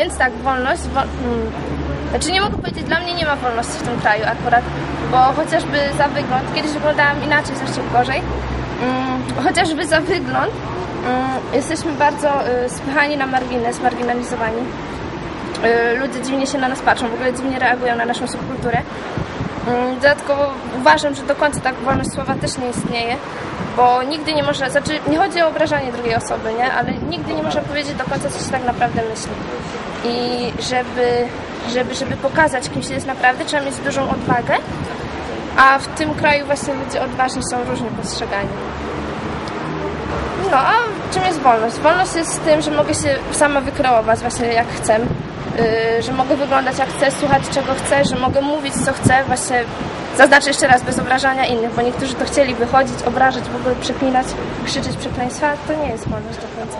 więc tak, wolność. Wo hmm. Znaczy nie mogę powiedzieć, dla mnie nie ma wolności w tym kraju akurat, bo chociażby za wygląd, kiedyś wyglądałam inaczej, zresztą gorzej, mm, chociażby za wygląd mm, jesteśmy bardzo y, spychani na margines, marginalizowani. Y, ludzie dziwnie się na nas patrzą, w ogóle dziwnie reagują na naszą subkulturę. Mm, Dodatkowo uważam, że do końca tak wolność słowa też nie istnieje, bo nigdy nie można, znaczy nie chodzi o obrażanie drugiej osoby, nie? ale nigdy nie można powiedzieć do końca, co się tak naprawdę myśli. I żeby, żeby, żeby pokazać, kim się jest naprawdę, trzeba mieć dużą odwagę, a w tym kraju właśnie ludzie odważni są różnie postrzegani. No, a czym jest wolność? Wolność jest tym, że mogę się sama wykreować właśnie jak chcę, yy, że mogę wyglądać jak chcę, słuchać czego chcę, że mogę mówić co chcę, właśnie zaznaczę jeszcze raz, bez obrażania innych, bo niektórzy to chcieli wychodzić, obrażać, w ogóle przeklinać, krzyczeć przekleństwa, to nie jest wolność do końca.